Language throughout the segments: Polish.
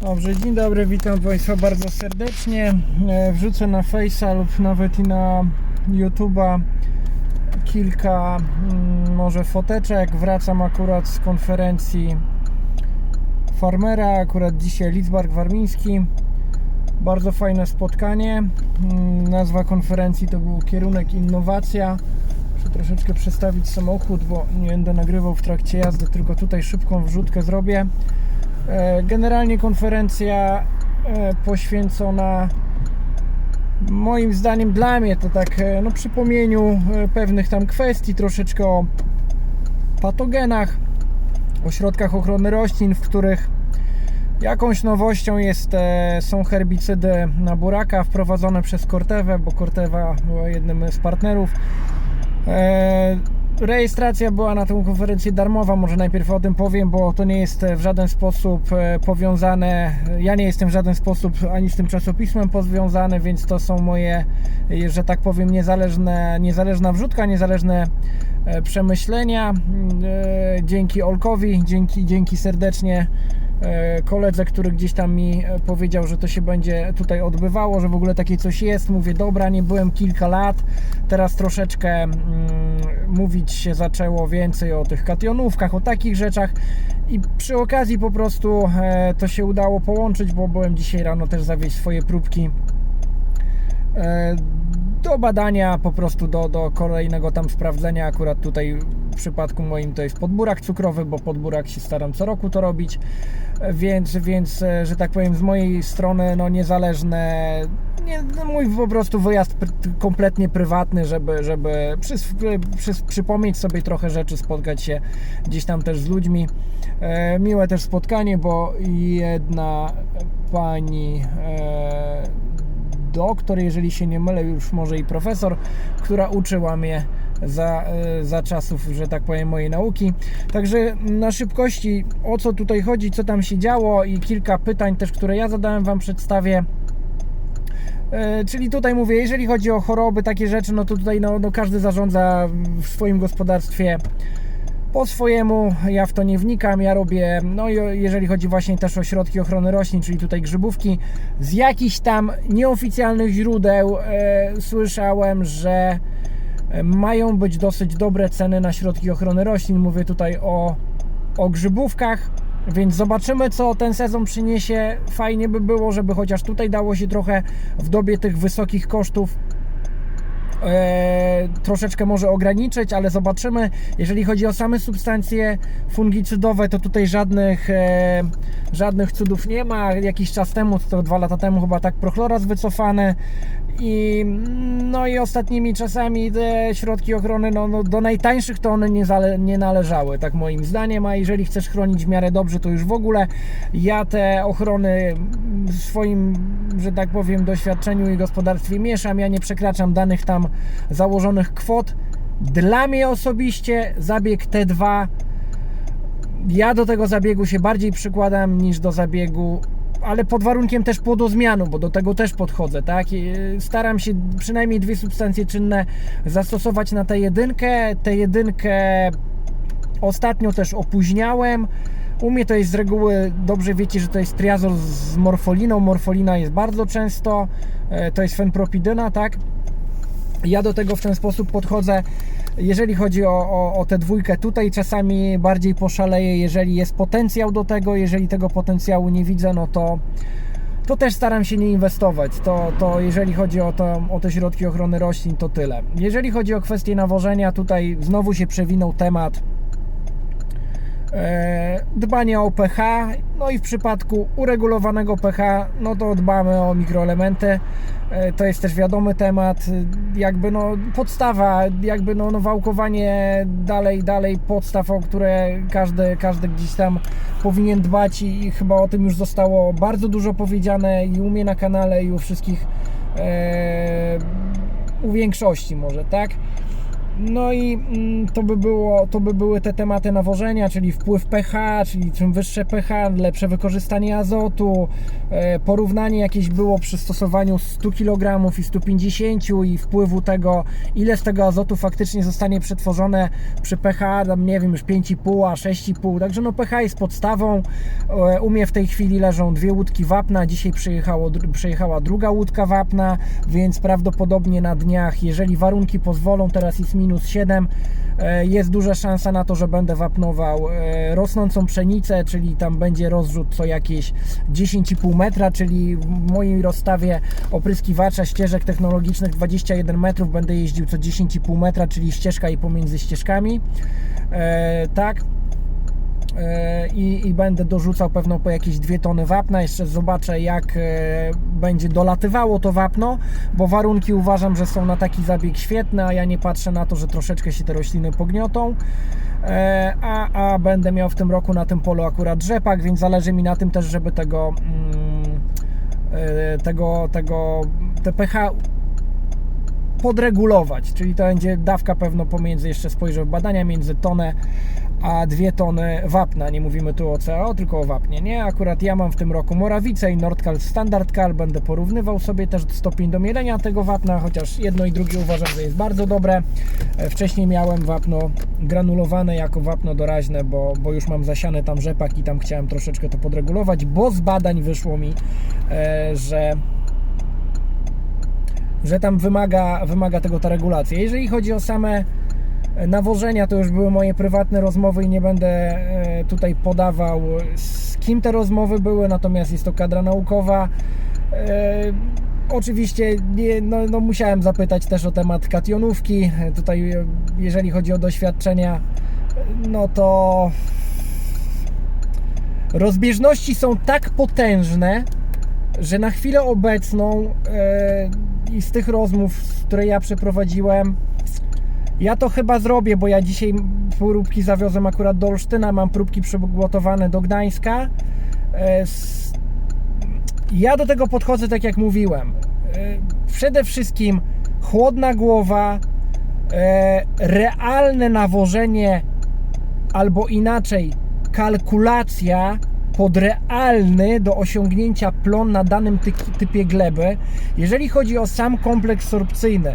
Dobrze, dzień dobry, witam Państwa bardzo serdecznie. E, Wrzucę na Face'a lub nawet i na YouTube'a kilka mm, może foteczek. Wracam akurat z konferencji farmera, akurat dzisiaj Lidzbark Warmiński. Bardzo fajne spotkanie. Mm, Nazwa konferencji to był kierunek innowacja. Muszę troszeczkę przestawić samochód, bo nie będę nagrywał w trakcie jazdy, tylko tutaj szybką wrzutkę zrobię. E, Generalnie konferencja e, poświęcona moim zdaniem dla mnie to tak e, no, przypomnieniu pewnych tam kwestii, troszeczkę o patogenach, o środkach ochrony roślin, w których jakąś nowością jest, są herbicydy na buraka wprowadzone przez Cortevę, bo Corteva była jednym z partnerów. E, Rejestracja była na tą konferencję darmowa, może najpierw o tym powiem, bo to nie jest w żaden sposób e, powiązane, ja nie jestem w żaden sposób ani z tym czasopismem pozwiązany, więc to są moje, e, że tak powiem, niezależne, niezależna wrzutka, niezależne e, przemyślenia. E, Dzięki Olkowi, dzięki, dzięki serdecznie e, koledze, który gdzieś tam mi e, powiedział, że to się będzie tutaj odbywało, że w ogóle takie coś jest. Mówię, dobra, nie byłem kilka lat, teraz troszeczkę mm, mówić się zaczęło więcej o tych kationówkach, o takich rzeczach. I przy okazji po prostu e, to się udało połączyć, bo byłem dzisiaj rano też zawieźć swoje próbki. E, do badania, po prostu do, do kolejnego tam sprawdzenia. Akurat tutaj w przypadku moim to jest podburak cukrowy, bo podburak się staram co roku to robić, więc, więc e, że tak powiem z mojej strony no niezależne, nie, no mój po prostu wyjazd pr- kompletnie prywatny, żeby, żeby przys, przys, przypomnieć sobie trochę rzeczy, spotkać się gdzieś tam też z ludźmi. E, miłe też spotkanie, bo jedna pani e, doktor, jeżeli się nie mylę, już może i profesor, która uczyła mnie za, e, za czasów, że tak powiem, mojej nauki. Także na szybkości o co tutaj chodzi, co tam się działo i kilka pytań też, które ja zadałem Wam przedstawię. E, Czyli tutaj mówię, jeżeli chodzi o choroby, takie rzeczy, no to tutaj no, no każdy zarządza w swoim gospodarstwie po swojemu, ja w to nie wnikam, ja robię, no jeżeli chodzi właśnie też o środki ochrony roślin, czyli tutaj grzybówki, z jakichś tam nieoficjalnych źródeł e, słyszałem, że e, mają być dosyć dobre ceny na środki ochrony roślin, mówię tutaj o, o grzybówkach, więc zobaczymy co ten sezon przyniesie, fajnie by było, żeby chociaż tutaj dało się trochę w dobie tych wysokich kosztów e, troszeczkę może ograniczyć, ale zobaczymy. Jeżeli chodzi o same substancje fungicydowe, to tutaj żadnych, e, żadnych cudów nie ma. Jakiś czas temu, to dwa lata temu chyba tak prochloraz wycofany i no i ostatnimi czasami te środki ochrony no, no, do najtańszych to one nie, nie należały, tak moim zdaniem, a jeżeli chcesz chronić w miarę dobrze, to już w ogóle. Ja te ochrony w swoim, że tak powiem, doświadczeniu i gospodarstwie mieszam, ja nie przekraczam danych tam założonych kwot. Dla mnie osobiście zabieg T2 ja do tego zabiegu się bardziej przykładam niż do zabiegu, ale pod warunkiem też płodozmianu, bo do tego też podchodzę, tak? I Staram się przynajmniej dwie substancje czynne zastosować na tę jedynkę. Tę jedynkę ostatnio też opóźniałem. U mnie to jest z reguły, dobrze wiecie, że to jest triazol z morfoliną. Morfolina jest bardzo często, e, to jest fenpropidyna, tak? Ja do tego w ten sposób podchodzę. Jeżeli chodzi o, o, o tę dwójkę, tutaj czasami bardziej poszaleję, jeżeli jest potencjał do tego. Jeżeli tego potencjału nie widzę, no to, to też staram się nie inwestować. To, to jeżeli chodzi o, to, o te środki ochrony roślin, to tyle. Jeżeli chodzi o kwestię nawożenia, tutaj znowu się przewinął temat dbanie o pH, no i w przypadku uregulowanego pH, no to dbamy o mikroelementy. E, To jest też wiadomy temat, jakby no podstawa, jakby no, no wałkowanie dalej, dalej podstaw, o które każdy, każdy gdzieś tam powinien dbać i, i chyba o tym już zostało bardzo dużo powiedziane i u mnie na kanale i u wszystkich, e, u większości może, tak? No i mm, to by, było, to by były te tematy nawożenia, czyli wpływ pH, czyli czym wyższe pH, lepsze wykorzystanie azotu, e, porównanie jakieś było przy stosowaniu 100 kg i 150 i wpływu tego, ile z tego azotu faktycznie zostanie przetworzone przy pH, nie wiem, już 5,5, a 6,5, także no pH jest podstawą. E, U mnie w tej chwili leżą dwie łódki wapna, dzisiaj przyjechało, przyjechała druga łódka wapna, więc prawdopodobnie na dniach, jeżeli warunki pozwolą, teraz jest minus 7, e, jest duża szansa na to, że będę wapnował e, rosnącą pszenicę, czyli tam będzie rozrzut co jakieś 10,5 metra, czyli w mojej rozstawie opryskiwacza ścieżek technologicznych 21 metrów będę jeździł co 10,5 metra, czyli ścieżka i pomiędzy ścieżkami. E, tak. E, I, i będę dorzucał pewno po jakieś dwie tony wapna. Jeszcze zobaczę, jak e, będzie dolatywało to wapno, bo warunki uważam, że są na taki zabieg świetne, a ja nie patrzę na to, że troszeczkę się te rośliny pogniotą. E, A, a będę miał w tym roku na tym polu akurat rzepak, więc zależy mi na tym też, żeby tego, mm, tego, tego, te pH podregulować, czyli to będzie dawka pewno pomiędzy, jeszcze spojrzę w badania, między tonę a dwie tony wapna. Nie mówimy tu o CO, tylko o wapnie, nie? Akurat ja mam w tym roku Morawicę i Nordkal Standard Kal, będę porównywał sobie też stopień do mielenia tego wapna, chociaż jedno i drugie uważam, że jest bardzo dobre. E, Wcześniej miałem wapno granulowane jako wapno doraźne, bo, bo już mam zasiane tam rzepak i tam chciałem troszeczkę to podregulować, bo z badań wyszło mi, e, że że tam wymaga, wymaga tego ta regulacja. Jeżeli chodzi o same nawożenia, to już były moje prywatne rozmowy i nie będę e, tutaj podawał z kim te rozmowy były, natomiast jest to kadra naukowa. E, Oczywiście nie, no, no musiałem zapytać też o temat kationówki. E, Tutaj e, jeżeli chodzi o doświadczenia, no to rozbieżności są tak potężne, że na chwilę obecną e, i z tych rozmów, które ja przeprowadziłem, ja to chyba zrobię, bo ja dzisiaj próbki zawiozłem akurat do Olsztyna, mam próbki przygotowane do Gdańska. E, ja do tego podchodzę tak jak mówiłem. E, Przede wszystkim chłodna głowa, e, realne nawożenie albo inaczej kalkulacja pod realny do osiągnięcia plon na danym ty- typie gleby. Jeżeli chodzi o sam kompleks sorpcyjny,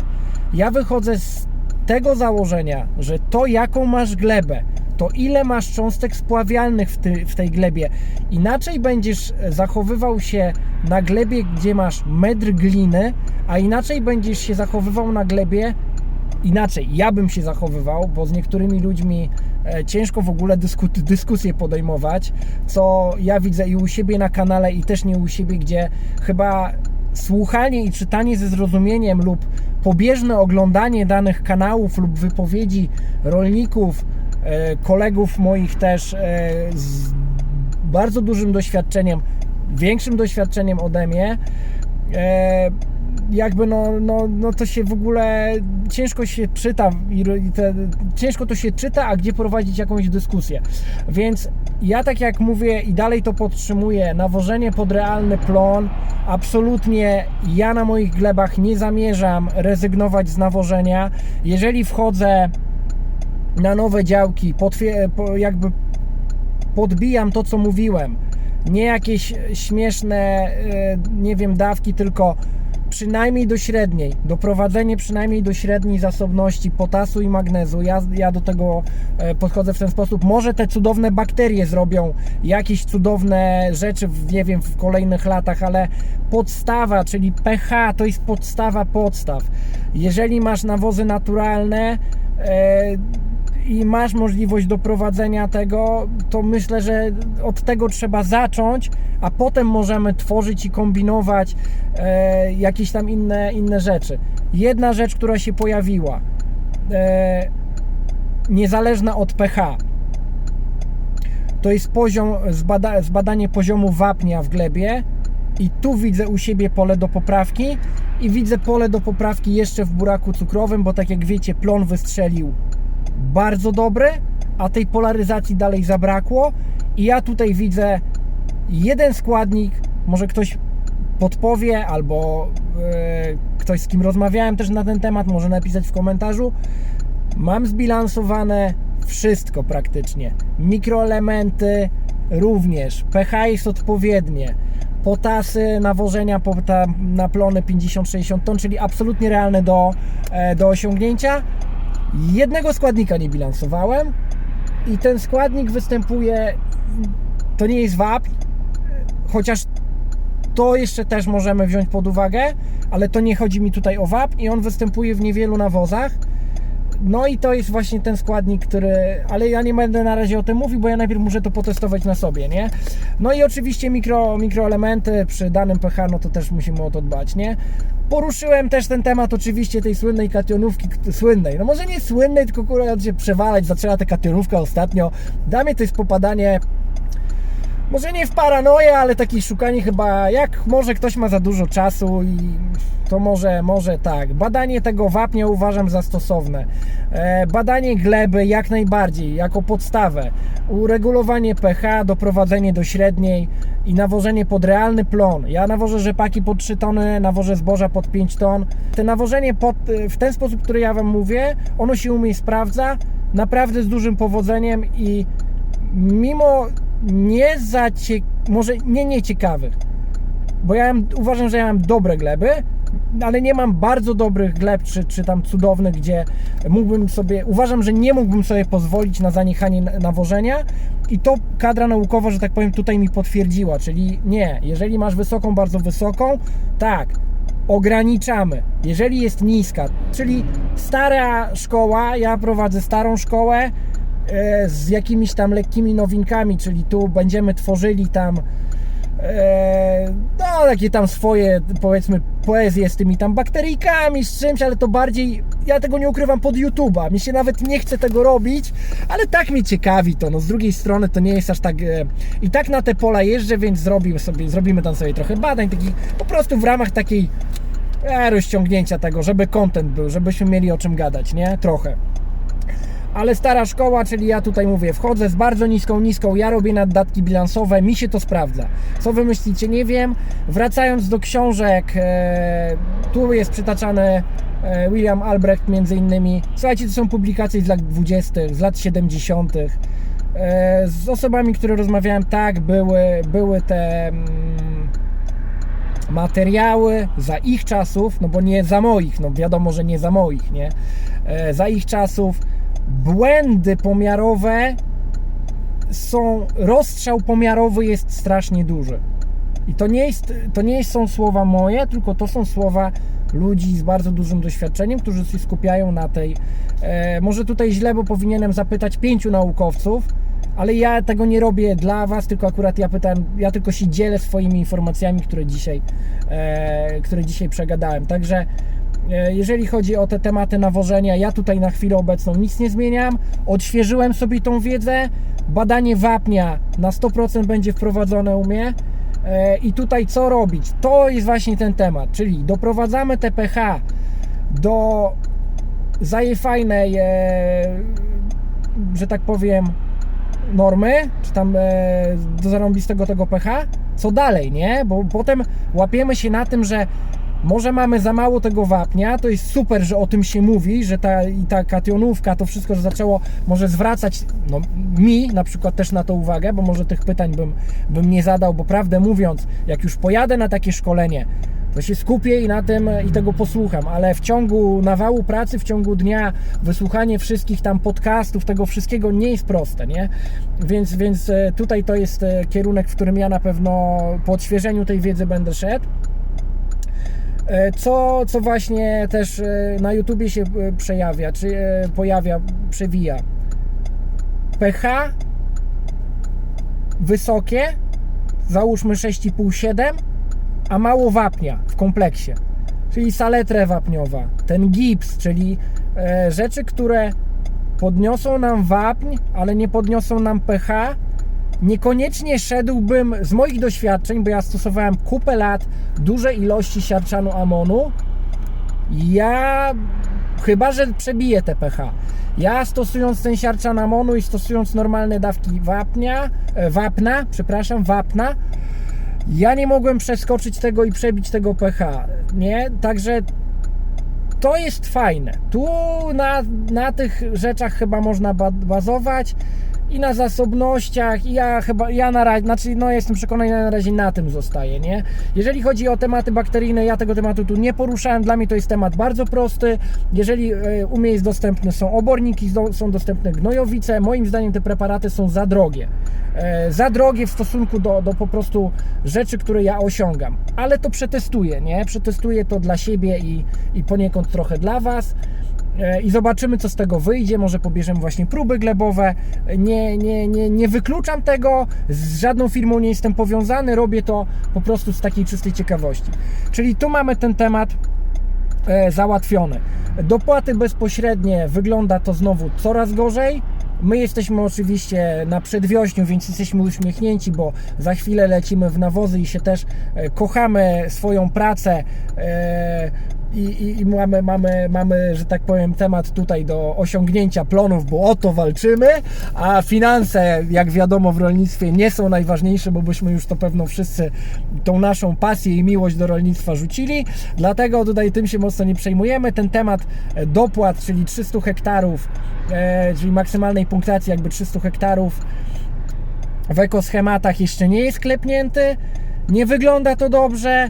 ja wychodzę z tego założenia, że to jaką masz glebę, to ile masz cząstek spławialnych w, ty, w tej glebie. Inaczej będziesz zachowywał się na glebie, gdzie masz metr gliny, a inaczej będziesz się zachowywał na glebie, inaczej ja bym się zachowywał, bo z niektórymi ludźmi ciężko w ogóle dysku, dyskusję podejmować, co ja widzę i u siebie na kanale i też nie u siebie, gdzie chyba słuchanie i czytanie ze zrozumieniem lub pobieżne oglądanie danych kanałów lub wypowiedzi rolników, e, kolegów moich też e, z bardzo dużym doświadczeniem, większym doświadczeniem ode mnie, e, jakby no, no, no to się w ogóle ciężko się czyta i te, ciężko to się czyta, a gdzie prowadzić jakąś dyskusję. Więc ja tak jak mówię i dalej to podtrzymuję, nawożenie pod realny plon, absolutnie ja na moich glebach nie zamierzam rezygnować z nawożenia. Jeżeli wchodzę na nowe działki, jakby podbijam to, co mówiłem. Nie jakieś śmieszne, e, nie wiem, dawki, tylko przynajmniej do średniej, doprowadzenie przynajmniej do średniej zasobności potasu i magnezu. Ja, ja do tego e, podchodzę w ten sposób. Może te cudowne bakterie zrobią jakieś cudowne rzeczy, nie wiem, w kolejnych latach, ale podstawa, czyli pH, to jest podstawa podstaw. Jeżeli masz nawozy naturalne, e, i masz możliwość doprowadzenia tego, to myślę, że od tego trzeba zacząć, a potem możemy tworzyć i kombinować e, jakieś tam inne, inne rzeczy. Jedna rzecz, która się pojawiła, e, niezależna od pH, to jest poziom, zbada, zbadanie poziomu wapnia w glebie i tu widzę u siebie pole do poprawki i widzę pole do poprawki jeszcze w buraku cukrowym, bo tak jak wiecie, plon wystrzelił bardzo dobre, a tej polaryzacji dalej zabrakło. I ja tutaj widzę jeden składnik, może ktoś podpowie, albo e, ktoś z kim rozmawiałem też na ten temat, może napisać w komentarzu. Mam zbilansowane wszystko praktycznie. Mikroelementy również. pH jest odpowiednie. Potasy nawożenia po- ta- na plony 50-60 ton, czyli absolutnie realne do, e, do osiągnięcia. Jednego składnika nie bilansowałem i ten składnik występuje, to nie jest wapń, chociaż to jeszcze też możemy wziąć pod uwagę, ale to nie chodzi mi tutaj o wapń i on występuje w niewielu nawozach. No i to jest właśnie ten składnik, który. Ale ja nie będę na razie o tym mówił, bo ja najpierw muszę to potestować na sobie, nie? No i oczywiście mikro, mikroelementy przy danym pH, no to też musimy o to dbać, nie? Poruszyłem też ten temat oczywiście tej słynnej kationówki, słynnej, no może nie słynnej, tylko kurwa się przewalać, zaczęła ta kationówka ostatnio. Dla mnie to jest popadanie może nie w paranoję, ale takie szukanie chyba, jak może ktoś ma za dużo czasu i to może, może tak. Badanie tego wapnia uważam za stosowne. E, badanie gleby jak najbardziej, jako podstawę. Uregulowanie pH, doprowadzenie do średniej i nawożenie pod realny plon. Ja nawożę rzepaki pod 3 tony, nawożę zboża pod 5 ton. Te nawożenie pod, w ten sposób, który ja Wam mówię, ono się u mnie sprawdza naprawdę z dużym powodzeniem i mimo nie za cie... może nie nieciekawych, bo ja mam, uważam, że ja mam dobre gleby, ale nie mam bardzo dobrych gleb, czy, czy tam cudownych, gdzie mógłbym sobie, uważam, że nie mógłbym sobie pozwolić na zaniechanie na- nawożenia i to kadra naukowa, że tak powiem, tutaj mi potwierdziła, czyli nie, jeżeli masz wysoką, bardzo wysoką, tak, ograniczamy. Jeżeli jest niska, czyli stara szkoła, ja prowadzę starą szkołę z jakimiś tam lekkimi nowinkami, czyli tu będziemy tworzyli tam e, no takie tam swoje powiedzmy poezje z tymi tam bakteryjkami, z czymś, ale to bardziej ja tego nie ukrywam pod YouTube'a. Mi się nawet nie chce tego robić, ale tak mnie ciekawi to. No z drugiej strony to nie jest aż tak. E, I tak na te pola jeżdżę, więc zrobimy sobie, zrobimy tam sobie trochę badań, takich po prostu w ramach takiej e, rozciągnięcia tego, żeby content był, żebyśmy mieli o czym gadać, nie? Trochę. Ale stara szkoła, czyli ja tutaj mówię, wchodzę z bardzo niską, niską, ja robię naddatki bilansowe, mi się to sprawdza. Co wy myślicie, nie wiem. Wracając do książek, e, tu jest przytaczany e, William Albrecht między innymi. Słuchajcie, to są publikacje z lat 20., z lat 70. E, z osobami, które rozmawiałem, tak, były, były te... Mm, materiały za ich czasów, no bo nie za moich, no wiadomo, że nie za moich, nie? Za ich czasów błędy pomiarowe są, rozstrzał pomiarowy jest strasznie duży. I to nie, jest, to nie są słowa moje, tylko to są słowa ludzi z bardzo dużym doświadczeniem, którzy się skupiają na tej. E, może tutaj źle, bo powinienem zapytać pięciu naukowców, ale ja tego nie robię dla Was, tylko akurat ja pytałem, ja tylko się dzielę swoimi informacjami, które dzisiaj, e, które dzisiaj przegadałem. Także jeżeli chodzi o te tematy nawożenia, ja tutaj na chwilę obecną nic nie zmieniam. Odświeżyłem sobie tą wiedzę. Badanie wapnia na 100% będzie wprowadzone u mnie. E, I tutaj co robić? To jest właśnie ten temat, czyli doprowadzamy te pH do zajefajnej, e, że tak powiem, normy, czy tam e, do zarąbistego tego pH, co dalej, nie? Bo potem łapiemy się na tym, że może mamy za mało tego wapnia, to jest super, że o tym się mówi, że ta, i ta kationówka, to wszystko, że zaczęło może zwracać no, mi na przykład też na to uwagę, bo może tych pytań bym, bym nie zadał, bo prawdę mówiąc, jak już pojadę na takie szkolenie, to się skupię i na tym i tego posłucham, ale w ciągu nawału pracy, w ciągu dnia wysłuchanie wszystkich tam podcastów, tego wszystkiego nie jest proste, nie? Więc, więc e, tutaj to jest e, kierunek, w którym ja na pewno po odświeżeniu tej wiedzy będę szedł. E, Co, co właśnie też e, na YouTubie się e, przejawia, czy pojawia, przewija. pH wysokie, załóżmy 6,5-7, a mało wapnia w kompleksie. Czyli saletrę wapniowa, ten gips, czyli rzeczy, które podniosą nam wapń, ale nie podniosą nam pH. Niekoniecznie szedłbym z moich doświadczeń, bo ja stosowałem kupę lat duże ilości siarczanu amonu. Ja chyba, że przebiję te pH. Ja stosując ten siarczan amonu i stosując normalne dawki wapnia, e, wapna, przepraszam, wapna, ja nie mogłem przeskoczyć tego i przebić tego pH, nie? Także to jest fajne. Tu na, na tych rzeczach chyba można ba- bazować i na zasobnościach i ja chyba, ja na razie, znaczy no jestem przekonany, na razie na tym zostaję, nie? Jeżeli chodzi o tematy bakteryjne, ja tego tematu tu nie poruszałem, dla mnie to jest temat bardzo prosty, jeżeli e, u mnie jest dostępne, są oborniki, są dostępne gnojowice, moim zdaniem te preparaty są za drogie. E, za drogie w stosunku do, do po prostu rzeczy, które ja osiągam, ale to przetestuję, nie? Przetestuję to dla siebie i, i poniekąd trochę dla Was E, i zobaczymy, co z tego wyjdzie. Może pobierzemy właśnie próby glebowe. Nie, nie, nie, nie wykluczam tego, z żadną firmą nie jestem powiązany, robię to po prostu z takiej czystej ciekawości. Czyli tu mamy ten temat e, załatwiony. Dopłaty bezpośrednie wygląda to znowu coraz gorzej. My jesteśmy oczywiście na przedwiośniu, więc jesteśmy uśmiechnięci, bo za chwilę lecimy w nawozy i się też e, kochamy swoją pracę. I, i, i mamy, mamy, mamy, że tak powiem, temat tutaj do osiągnięcia plonów, bo o to walczymy, a finanse, jak wiadomo, w rolnictwie nie są najważniejsze, bo byśmy już to pewno wszyscy tą naszą pasję i miłość do rolnictwa rzucili. Dlatego tutaj tym się mocno nie przejmujemy. Ten temat e, dopłat, czyli 300 hektarów, e, czyli maksymalnej punktacji jakby 300 hektarów w ekoschematach jeszcze nie jest klepnięty. Nie wygląda to dobrze.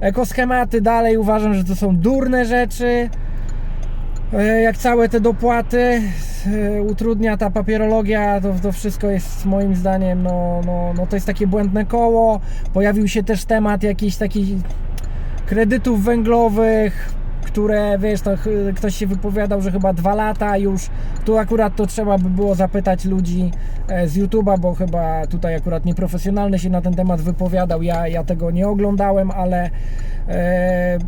Ekoschematy dalej uważam, że to są durne rzeczy. E, Jak całe te dopłaty e, utrudnia ta papierologia, to, to wszystko jest moim zdaniem, no, no, no to jest takie błędne koło. Pojawił się też temat jakichś takich kredytów węglowych, które wiesz, to ktoś się wypowiadał, że chyba dwa lata już. Tu akurat to trzeba by było zapytać ludzi e, z YouTube'a, bo chyba tutaj akurat nieprofesjonalny się na ten temat wypowiadał. Ja, ja tego nie oglądałem, ale e,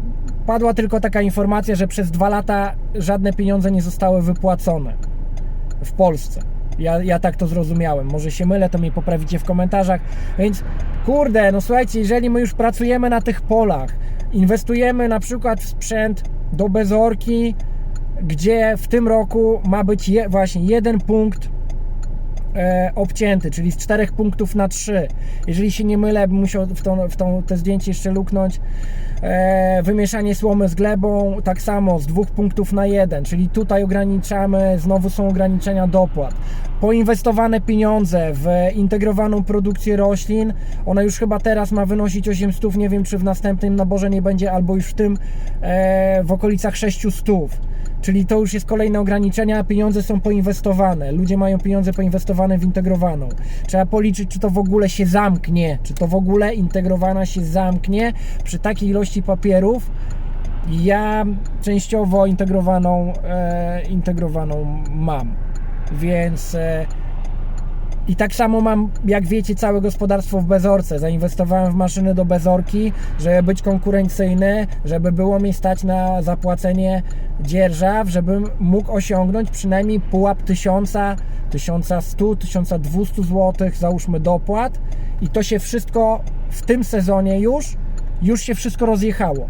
padła tylko taka informacja, że przez dwa lata żadne pieniądze nie zostały wypłacone w Polsce. Ja, ja tak to zrozumiałem. Może się mylę, to mnie poprawicie w komentarzach. Więc kurde, no słuchajcie, jeżeli my już pracujemy na tych polach, inwestujemy na przykład w sprzęt do bezorki, gdzie w tym roku ma być je, właśnie jeden punkt e, obcięty, czyli z czterech punktów na trzy. Jeżeli się nie mylę, bym musiał w, tą, w tą, te zdjęcie jeszcze luknąć. E, wymieszanie słomy z glebą, tak samo z dwóch punktów na jeden, czyli tutaj ograniczamy, znowu są ograniczenia dopłat. Poinwestowane pieniądze w integrowaną produkcję roślin, ona już chyba teraz ma wynosić 800, nie wiem czy w następnym naborze nie będzie, albo już w tym e, w okolicach 600. Czyli to już jest kolejne ograniczenie, a pieniądze są poinwestowane. Ludzie mają pieniądze poinwestowane w integrowaną. Trzeba policzyć, czy to w ogóle się zamknie, czy to w ogóle integrowana się zamknie przy takiej ilości papierów. Ja częściowo integrowaną, e, integrowaną mam, więc e, i tak samo mam, jak wiecie, całe gospodarstwo w bezorce. Zainwestowałem w maszyny do bezorki, żeby być konkurencyjny, żeby było mi stać na zapłacenie dzierżaw, żebym mógł osiągnąć przynajmniej pułap 1000, 1100, 1200 zł, załóżmy dopłat. I to się wszystko w tym sezonie już, już się wszystko rozjechało.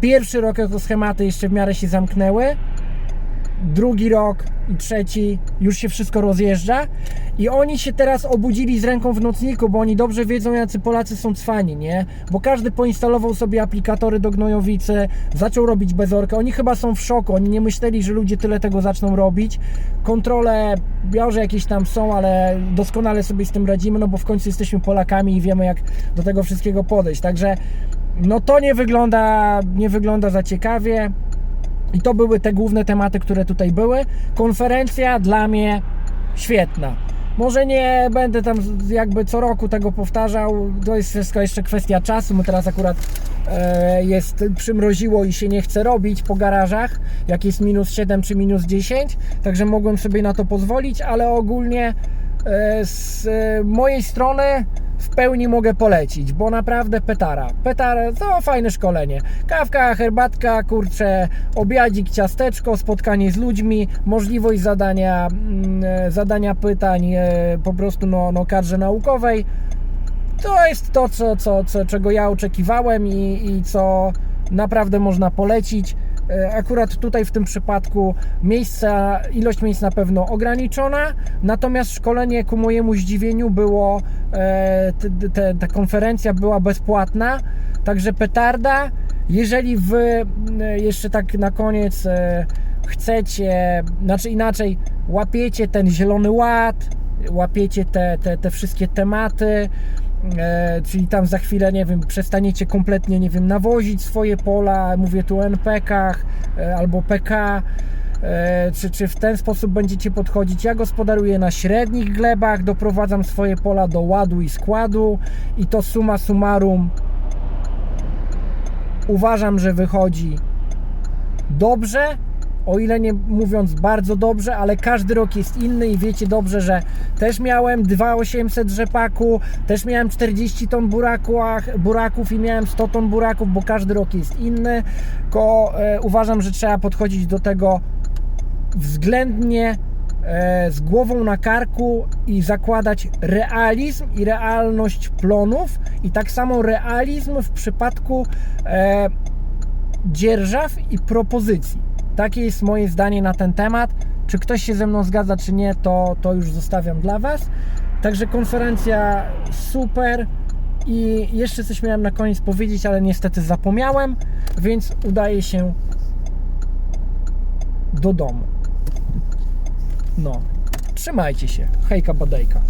Pierwszy rok ekoschematy jeszcze w miarę się zamknęły, drugi rok i trzeci już się wszystko rozjeżdża i oni się teraz obudzili z ręką w nocniku, bo oni dobrze wiedzą, jacy Polacy są cwani, nie? Bo każdy poinstalował sobie aplikatory do gnojowicy, zaczął robić bezorkę. Oni chyba są w szoku, oni nie myśleli, że ludzie tyle tego zaczną robić. Kontrole biorze jakieś tam są, ale doskonale sobie z tym radzimy, no bo w końcu jesteśmy Polakami i wiemy, jak do tego wszystkiego podejść. Także no to nie wygląda, nie wygląda za ciekawie. I to były te główne tematy, które tutaj były. Konferencja dla mnie świetna. Może nie będę tam jakby co roku tego powtarzał, to jest wszystko jeszcze kwestia czasu. Teraz akurat e, jest przymroziło i się nie chce robić po garażach, jak jest minus 7 czy minus 10, także mogłem sobie na to pozwolić, ale ogólnie e, z e, mojej strony w pełni mogę polecić, bo naprawdę petara. Petara to fajne szkolenie. Kawka, herbatka, kurcze, obiadzik, ciasteczko, spotkanie z ludźmi, możliwość zadania, mm, e, zadania pytań e, po prostu no, no kadrze naukowej. To jest to, co, co, co, czego ja oczekiwałem i, i co naprawdę można polecić. E, Akurat tutaj w tym przypadku miejsca, ilość miejsc na pewno ograniczona, natomiast szkolenie ku mojemu zdziwieniu było, te, te, ta konferencja była bezpłatna, także petarda. Jeżeli wy jeszcze tak na koniec e, chcecie, znaczy inaczej, łapiecie ten zielony ład, łapiecie te, te, te wszystkie tematy, e, czyli tam za chwilę, nie wiem, przestaniecie kompletnie, nie wiem, nawozić swoje pola, mówię tu o NPK-ach e, albo PK, e, czy, czy w ten sposób będziecie podchodzić. Ja gospodaruję na średnich glebach, doprowadzam swoje pola do ładu i składu i to summa summarum uważam, że wychodzi dobrze, o ile nie mówiąc bardzo dobrze, ale każdy rok jest inny i wiecie dobrze, że też miałem 2800 rzepaku, też miałem 40 ton burakach, buraków i miałem 100 ton buraków, bo każdy rok jest inny, e, uważam, że trzeba podchodzić do tego względnie e, z głową na karku i zakładać realizm i realność plonów i tak samo realizm w przypadku e, dzierżaw i propozycji. Takie jest moje zdanie na ten temat. Czy ktoś się ze mną zgadza, czy nie, to, to już zostawiam dla Was. Także konferencja super. I jeszcze coś miałem na koniec powiedzieć, ale niestety zapomniałem, więc udaje się do domu. No, trzymajcie się. Hejka badejka.